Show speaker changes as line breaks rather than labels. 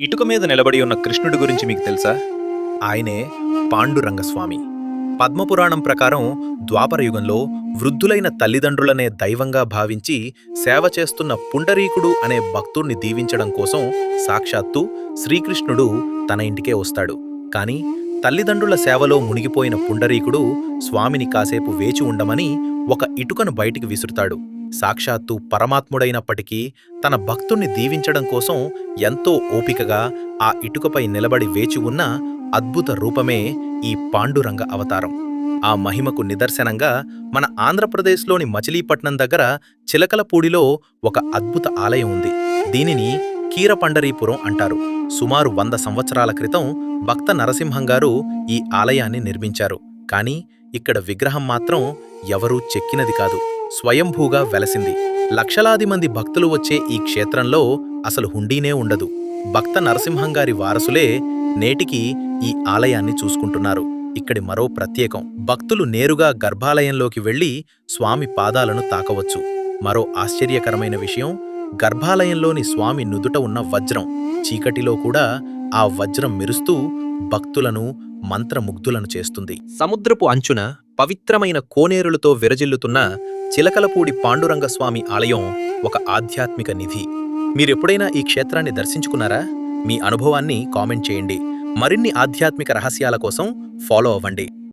ఇటుక మీద నిలబడి ఉన్న కృష్ణుడి గురించి మీకు తెలుసా? ఆయనే పాండురంగస్వామి. పద్మపురాణం ప్రకారం ద్వాపర యుగంలో వృద్ధులైన తల్లిదండ్రులనే దైవంగా భావించి సేవ చేస్తున్న పుండరీకుడు అనే భక్తుణ్ణి దీవించడం కోసం సాక్షాత్తు శ్రీకృష్ణుడు తన ఇంటికే వస్తాడు. కాని తల్లిదండ్రుల సేవలో మునిగిపోయిన పుండరీకుడు స్వామిని కాసేపు వేచి ఉండమని ఒక ఇటుకను బయటికి విసురుతాడు. సాక్షాత్తు పరమాత్ముడైనప్పటికీ తన భక్తుణ్ణి దీవించడం కోసం ఎంతో ఓపికగా ఆ ఇటుకపై నిలబడి వేచి ఉన్న అద్భుత రూపమే ఈ పాండురంగ అవతారం. ఆ మహిమకు నిదర్శనంగా మన ఆంధ్రప్రదేశ్లోని మచిలీపట్నం దగ్గర చిలకలపూడిలో ఒక అద్భుత ఆలయం ఉంది. దీనిని కీరపండరీపురం అంటారు. సుమారు వంద సంవత్సరాల క్రితం భక్త నరసింహం గారు ఈ ఆలయాన్ని నిర్మించారు. కానీ ఇక్కడ విగ్రహం మాత్రం ఎవరూ చెక్కినది కాదు. స్వయంభూగా వెలసింది. లక్షలాది మంది భక్తులు వచ్చే ఈ క్షేత్రంలో అసలు హుండీనే ఉండదు. భక్త నరసింహం గారి వారసులే నేటికి ఈ ఆలయాన్ని చూసుకుంటున్నారు. ఇక్కడి మరో ప్రత్యేకం భక్తులు నేరుగా గర్భాలయంలోకి వెళ్ళి స్వామి పాదాలను తాకవచ్చు. మరో ఆశ్చర్యకరమైన విషయం గర్భాలయంలోని స్వామి నుదుట ఉన్న వజ్రం చీకటిలో కూడా ఆ వజ్రం మెరుస్తూ భక్తులను మంత్రముగ్ధులను చేస్తుంది. సముద్రపు అంచున పవిత్రమైన కోనేరులతో విరజిల్లుతున్న చిలకలపూడి పాండురంగస్వామి ఆలయం ఒక ఆధ్యాత్మిక నిధి. మీరెప్పుడైనా ఈ క్షేత్రాన్ని దర్శించుకున్నారా? మీ అనుభవాన్ని కామెంట్ చేయండి. మరిన్ని ఆధ్యాత్మిక రహస్యాల కోసం ఫాలో అవ్వండి.